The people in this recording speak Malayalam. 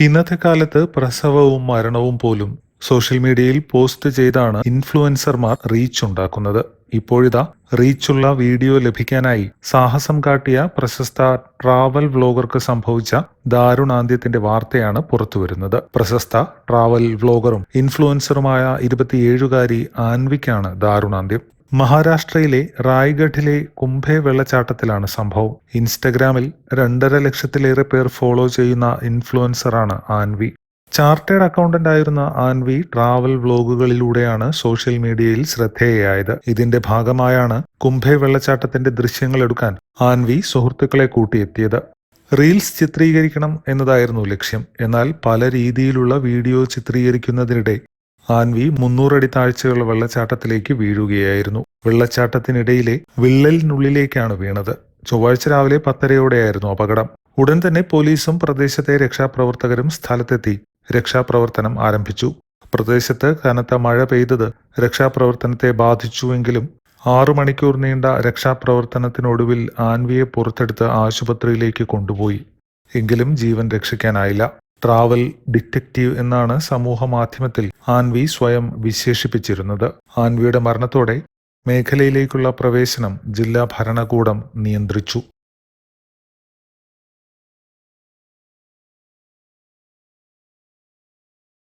ഇന്നത്തെ കാലത്ത് പ്രസവവും മരണവും പോലും സോഷ്യൽ മീഡിയയിൽ പോസ്റ്റ് ചെയ്താണ് ഇൻഫ്ലുവൻസർമാർ റീച്ച് ഉണ്ടാക്കുന്നത്. ഇപ്പോഴിതാ റീച്ചുള്ള വീഡിയോ ലഭിക്കാനായി സാഹസം കാട്ടിയ പ്രശസ്ത ട്രാവൽ വ്ലോഗർക്ക് സംഭവിച്ച ദാരുണാന്ത്യത്തിന്റെ വാർത്തയാണ് പുറത്തുവരുന്നത്. പ്രശസ്ത ട്രാവൽ വ്ലോഗറും ഇൻഫ്ലുവൻസറുമായ ഇരുപത്തിയേഴുകാരി ആൻവിക്കാണ് ദാരുണാന്ത്യം. മഹാരാഷ്ട്രയിലെ റായ്ഗഡിലെ കുംഭെ വെള്ളച്ചാട്ടത്തിലാണ് സംഭവം. ഇൻസ്റ്റഗ്രാമിൽ രണ്ടര ലക്ഷത്തിലേറെ പേർ ഫോളോ ചെയ്യുന്ന ഇൻഫ്ലുവൻസറാണ് ആൻവി. ചാർട്ടേഡ് അക്കൗണ്ടന്റ് ആയിരുന്ന ആൻവി ട്രാവൽ വ്ലോഗുകളിലൂടെയാണ് സോഷ്യൽ മീഡിയയിൽ ശ്രദ്ധേയയായത്. ഇതിന്റെ ഭാഗമായാണ് കുംഭെ വെള്ളച്ചാട്ടത്തിന്റെ ദൃശ്യങ്ങൾ എടുക്കാൻ ആൻവി സുഹൃത്തുക്കളെ കൂട്ടിയെത്തിയത്. റീൽസ് ചിത്രീകരിക്കണം എന്നതായിരുന്നു ലക്ഷ്യം. എന്നാൽ പല രീതിയിലുള്ള വീഡിയോ ചിത്രീകരിക്കുന്നതിനിടെ ആൻവി മുന്നൂറടി താഴ്ചയുള്ള വെള്ളച്ചാട്ടത്തിലേക്ക് വീഴുകയായിരുന്നു. വെള്ളച്ചാട്ടത്തിനിടയിലെ വിള്ളലിനുള്ളിലേക്കാണ് വീണത്. ചൊവ്വാഴ്ച രാവിലെ പത്തരയോടെയായിരുന്നു അപകടം. ഉടൻ തന്നെ പോലീസും പ്രദേശത്തെ രക്ഷാപ്രവർത്തകരും സ്ഥലത്തെത്തി. രക്ഷാപ്രവർത്തനം ആരംഭിച്ചു. പ്രദേശത്ത് കനത്ത മഴ പെയ്തത് രക്ഷാപ്രവർത്തനത്തെ ബാധിച്ചുവെങ്കിലും ആറു മണിക്കൂർ നീണ്ട രക്ഷാപ്രവർത്തനത്തിനൊടുവിൽ ആൻവിയെ പുറത്തെടുത്ത് ആശുപത്രിയിലേക്ക് കൊണ്ടുപോയി. എങ്കിലും ജീവൻ രക്ഷിക്കാനായില്ല. ട്രാവൽ ഡിറ്റക്റ്റീവ് എന്നാണ് സമൂഹ മാധ്യമത്തിൽ ആൻവി സ്വയം വിശേഷിപ്പിച്ചിരുന്നത്. ആൻവിയുടെ മരണത്തോടെ മേഖലയിലേക്കുള്ള പ്രവേശനം ജില്ലാ ഭരണകൂടം നിയന്ത്രിച്ചു.